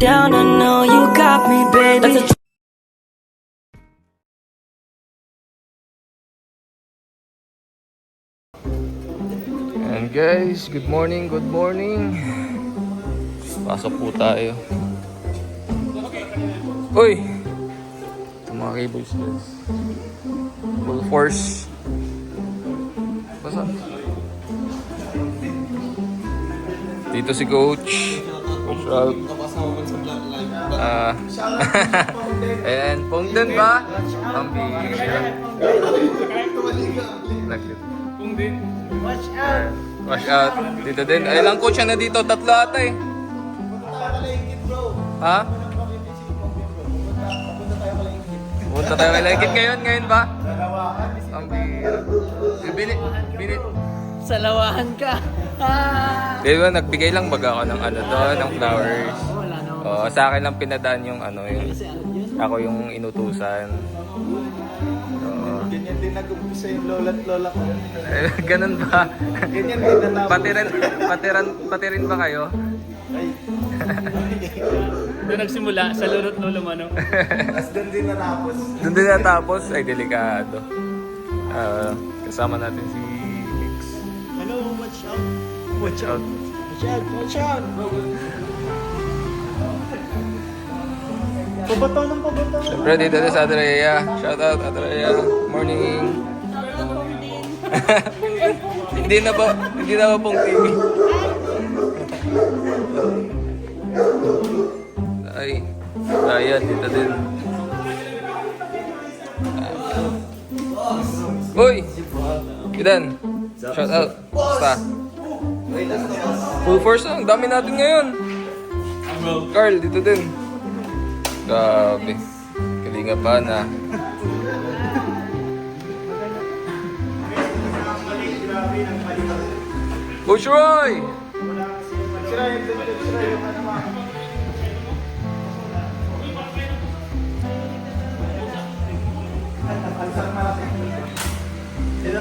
down, I know you got me, baby. And guys, good morning, good morning. Pasok po tayo. Uy! Ito mga cables guys. Full force. Basta. Dito si coach. Coach Rob. Ah. Ayan, Pongden ba? Ang bihira. Nag- Wash out. Dito din. Ay lang coach na dito. Tatlo ata eh. Ha? Punta tayo kay Laikit ngayon. Ngayon ba? Ang bihira. Bili, bili. Sa lawahan ka. Ah! Di ba, nagbigay lang baga ako ng ano doon, ng flowers. Oo, sa akin lang pinadaan yung ano, yung, ako yung inutusan. Oo. Ganyan din nag-umpisa yung lola at lola ko. Ganun ba? Ganyan din natapos. pati rin, pati rin, pati rin ba kayo? Doon nagsimula sa lulot lolo mo, no? Tapos doon din natapos. Doon din natapos, ay delikado. Ah, kasama natin si Hicks. Hello, watch out. Watch out. Watch out, watch out. Pabato ng pabato. Siyempre dito sa Adrea. Shout out Adrea. Morning. hindi na ba, hindi na ba pong TV? Ay, ayan, dito din. Uy! Idan! Shout out! Basta! Full force na, ang dami natin ngayon! Carl, dito din. Grabe. Kalinga pa na. Coach Roy!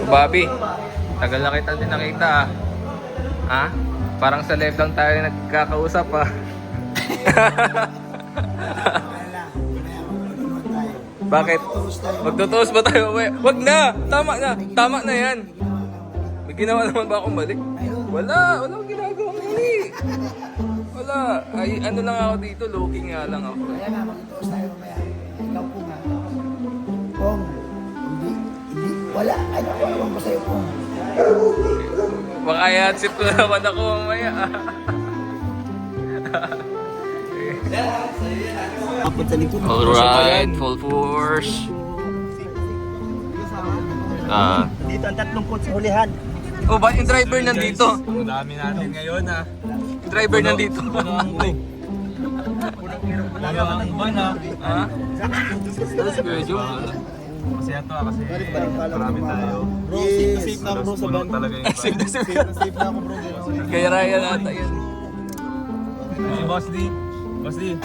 Bobby, tagal na kita din nakita ah. Ha? Parang sa live lang tayo nagkakausap ah. Bakit? Magtutuos ba tayo? Wag na! Tama na! Tama na yan! May ginawa naman ba akong mali? Wala! Wala akong ginagawa mali! Wala! Ay, ano lang ako dito, looking nga lang ako. Kaya nga, mag-toast tayo mamaya. Ikaw po nga. Pong, hindi, hindi, wala. Ano ko ewan ko sa'yo, Pong. Baka i-hatsip ko naman ako mamaya Alright, full force. Ah. Dito ang tatlong coach sa hulihan. Oh, ba yung driver nandito? Ang dami natin ngayon ah. Yung driver nandito. Lalo ang ban ah. Ha? Ano si Kuya? Masaya to ah kasi marami tayo. Bro, safe na safe na bro sa ban. Safe na safe. Na ako bro. Kaya Ryan ata yan. Si Boss D. Boss D.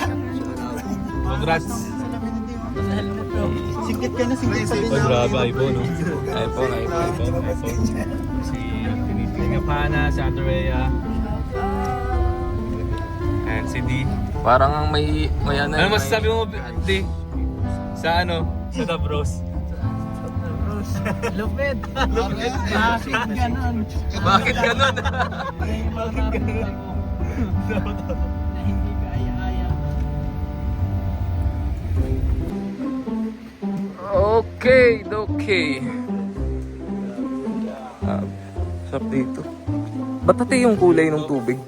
Congrats. Singkit ka na, singkit sa Ay, grabe, iPhone, no? iPhone, iPhone. iPhone, iPhone. Si Tinitinga Pana, si Andrea. And si D. Parang ang may, may ano. Ano masasabi mo, D? Sa ano? Sa The Bros. Lupit! Lupit! Bakit ganun? Bakit ganun? Bakit ganun? Na hindi ka aya-aya. okay, okay. Ah, sarap dito. Ba't ate yung kulay ng tubig?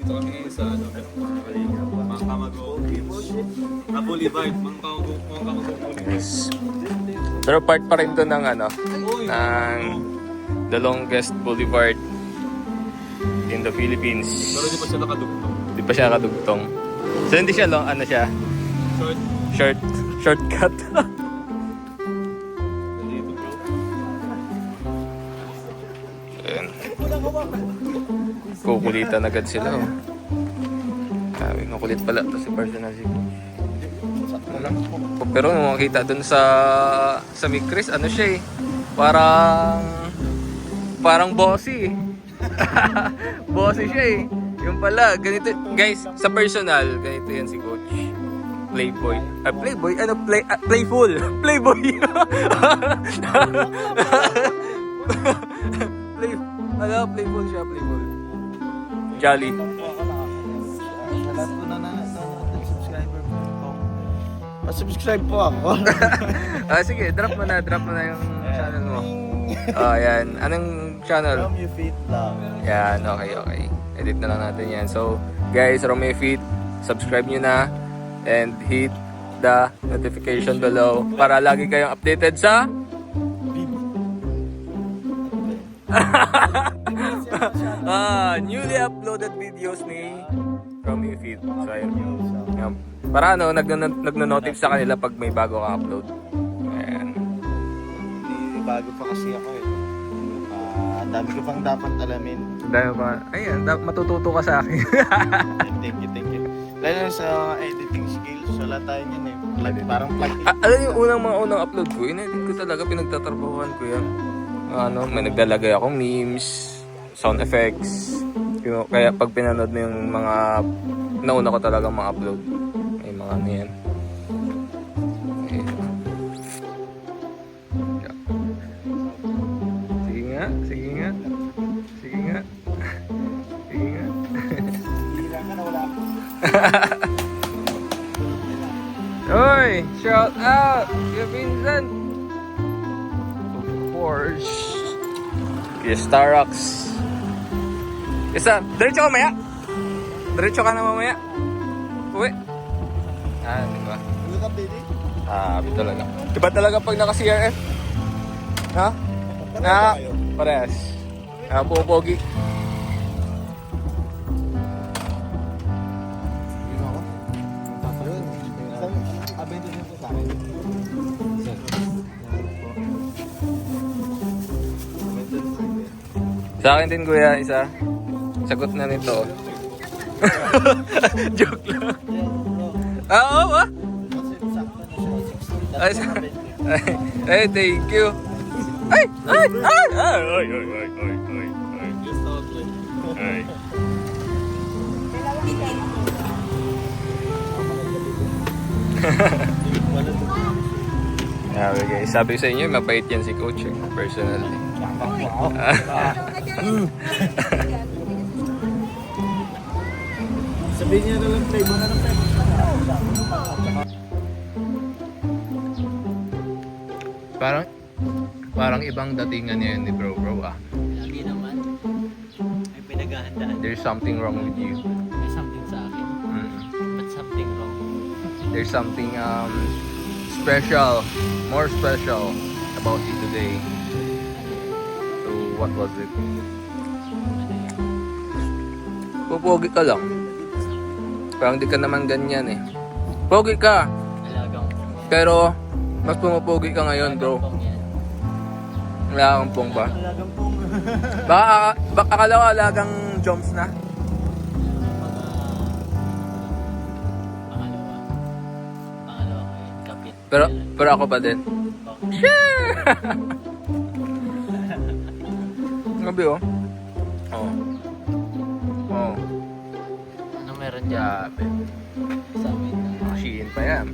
Dito kami sa ano, Mang Kamago Beach. Ah, Boulevard. Mang Kamago, Mang Kamago Boulevard. Pero part pa rin to ng ano, ng the longest boulevard in the Philippines. Pero di pa siya nakadugtong. Di pa siya kadugtong. So hindi siya long, ano siya, Short. short, shortcut. Ayan. Kukulitan agad sila. Oh. Sabi, makulit pala to si personal si. Pero nung makita dun sa sa Mikris, ano siya eh. Parang parang bossy eh. bossy siya eh. Yung pala, ganito. Guys, sa personal, ganito yan si Coach. Playboy. Ah, playboy? Ano? Play, ah, playful. Playboy. Play, ano? Playful siya, playful. Jolly. Lahat po na na, subscriber ko. Pa-subscribe po ako. ah, sige, drop mo na, drop mo na yung channel mo. Oh, yan. Anong channel? Romeo Fit lang. Yan, okay, okay. Edit na lang natin yan. So, guys, Romeo Feet, subscribe nyo na and hit the notification below para lagi kayong updated sa ah, newly uploaded videos ni Romeo Feet. So, ayun. Yan. Para ano, nagno-notif sa kanila pag may bago kang upload. Ayan. Hindi, bago pa kasi ako ang dami ko pang dapat alamin. Dahil pa, ayan, da- matututo ka sa akin. thank you, thank you. Lalo na sa mga editing skills, wala tayo niyan eh. Plug, parang plug in. Ah, alam yung unang mga unang upload ko, inedit ko talaga, pinagtatrabahuan ko yan. Ano, may naglalagay akong memes, sound effects. Yung, kaya pag pinanood mo yung mga nauna ko talaga mga upload, may mga ano yan. Sige nga. Sige nga. Hira ka na wala. Oy, shout out kay Vincent. Of course. Kay Starox. Isa, diretso ka mamaya. Diretso ka na mamaya. Uwi. Ah, di ba? Ano ka, baby? Ah, talaga. Di ba talaga pag naka-CRF? Ha? Na, parehas. Ah, pogi. Sa akin din kuya, isa. Sagot na nito. Joke lang. Ah, oo ah. ba? Ay, thank you. Ay, ay, ay, ay, ay, ay, ay, ay, ay, ay. Ay. Yeah, guys, sabi sa inyo, mabait yan si coach, eh, personally. Sabihin niya na lang play mo na ng play. Parang, parang ibang datingan niya yun ni bro, bro ah. Lagi naman. May pinaghahandaan. There's something wrong with you. May something sa akin. Mm. But something wrong. There's something um special, more special about you today. So, what was it? Pupogi ka lang. Parang di ka naman ganyan eh. Pogi ka, Alagang pero mas pumapogi ka ngayon, bro. Pong. Wala kang pong ba? Baka, baka akala ko alagang jumps na. Pangalawa. Pangalawa ko yun. Kapit. Pero, pero ako pa din. Ngabi oh. Oh. Oh. Ano meron dyan? Sa amin na. Shein pa yan.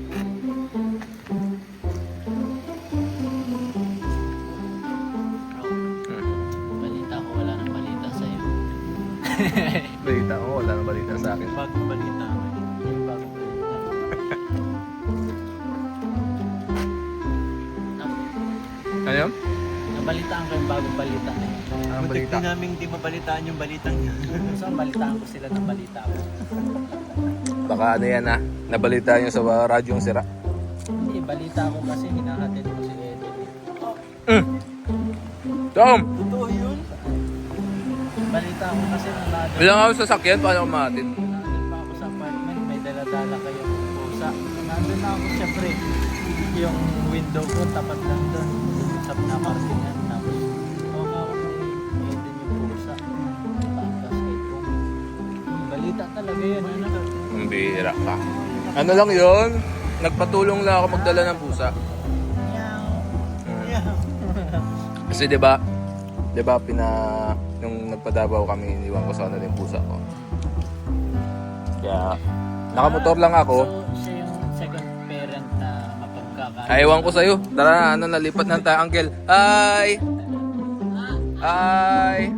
Balita ko, wala nang balita sa akin. Bagong balita ko. Ano yun? Nabalitaan ko yung bagong balita na yun. Anong balita? namin di mabalitaan yung balitang niya. So, balitaan ko sila ng balita ko. Baka ano yan ha? Nabalita nyo sa uh, radyong sira. Hindi, balita ko kasi hinahatid ko si Edo. Tom! Balita ko kasi natin. Bilang ako sa sakyan, paano kumatin? Nandun pa ako sa apartment, may dala-dala kayong pusa. Nandun na ako syempre. Yung window ko, tapat lang doon. Sa naparkingan. Tapos, nga ako may din yung pusa. Tapos kay Kong. Balita talaga yan. Ano? Ang bira ka. Ano lang yun? Nagpatulong lang ako magdala ng pusa. Mm. Kasi 'di ba? 'Di ba pina nagpadabaw kami, iniwan ko sana yung pusa ko. Kaya, nakamotor lang ako. So, siya yung second parent na mapagkakaroon. Aywan ko sa'yo. Tara na, ano, nalipat na tayo, Uncle. Hi! Hi!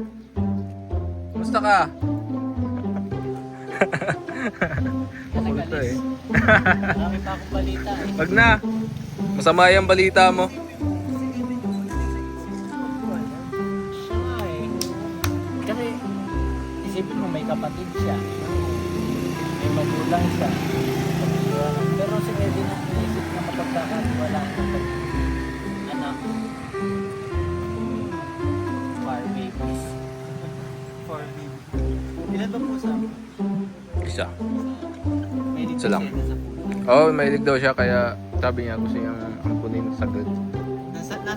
Kumusta ka? Puta eh. Marami pa akong balita eh. Wag na. Masama yung balita mo. Kapatid siya. May magulang siya. Pero si Eddie na inisip na mapagkakatiwala ko ng anak. Far babies. For me. Ilan ba po sa Isa. Isa lang. Oo, oh, mahilig daw siya kaya sabi niya gusto niyang ampunin saglit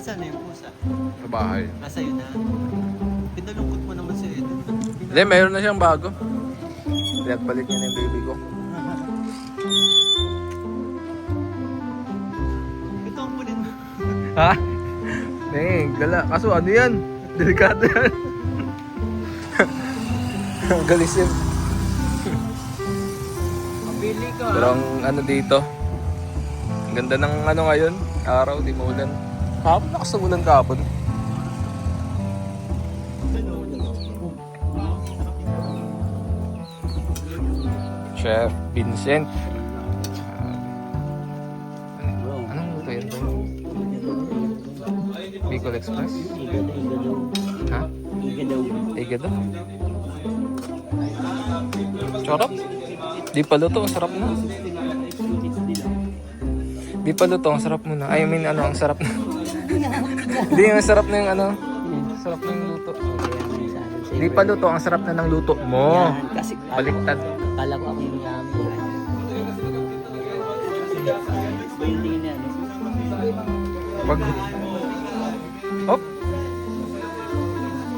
Nasa, nasa na yung pusa? sa bahay. Nasa yun na. Pinalungkot mo naman si Eden. Hindi, mayroon na siyang bago. Pinagbalik niya na yung baby ko. Ito ang punin mo. Ha? Eh, gala. Kaso ano yan? Delikado yan. Galis yan. Ka. Pero ang ano dito, ang ganda ng ano ngayon, araw, di maulan. Kahapon, lakas ng ulan kahapon. Chef Vincent. Uh, anong luto yun? Bicol Express? Ha? Igado. Sarap. Di pa luto, ang sarap na. Di pa luto, ang sarap muna. I mean, ano, ang sarap na. Hindi, ang sarap na yung ano. Sarap na yung luto. Di pa luto, ang sarap na ng luto mo. Kasi Baliktad. kala ko ako yung yami. Niya? no? Wag. Hop.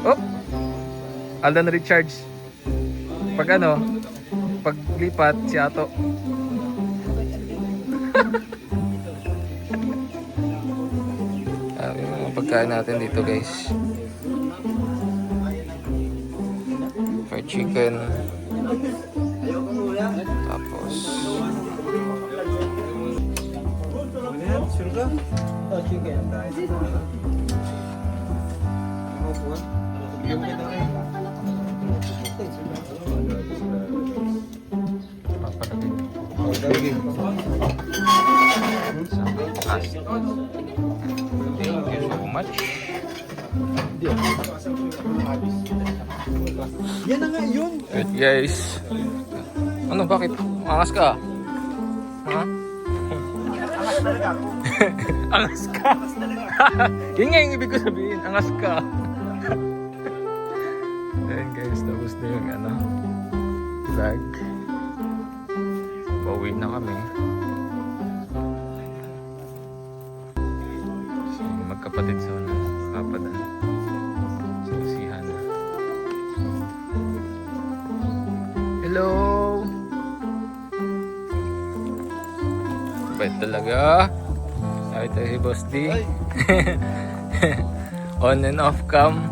Hop. Alden recharge. Pag ano, pag lipat si Ato. pagkain natin dito guys. Fried chicken. Tapos Oh, chicken. papalagay. Much. Yan na nga yun. Good guys. Ano, bakit? Angas ka? Ha? Angas ka? Yun nga yung ibig ko sabihin, angas ka. Ayan guys, tapos na yung ano, vlog. Pauwi na kami. So, magkapatid sa ano, papadan. Sa usihan. Hello! Bait talaga. Sabi tayo si Boss D. On and off cam.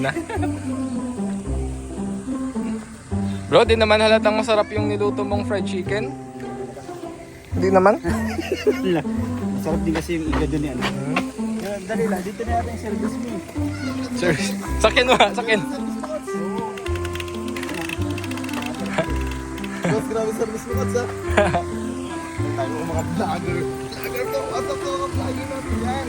Na. Bro, di naman halatang masarap yung niluto mong fried chicken. Hindi naman. Masarap din kasi yung igado ni ano. Dali lang, dito na natin yung service mo. Sir, sakin mo ha, sakin. Boss, grabe service mo, Kots, ha? Tayo mga vlogger. Vlogger to, ato to, vlogger natin yan.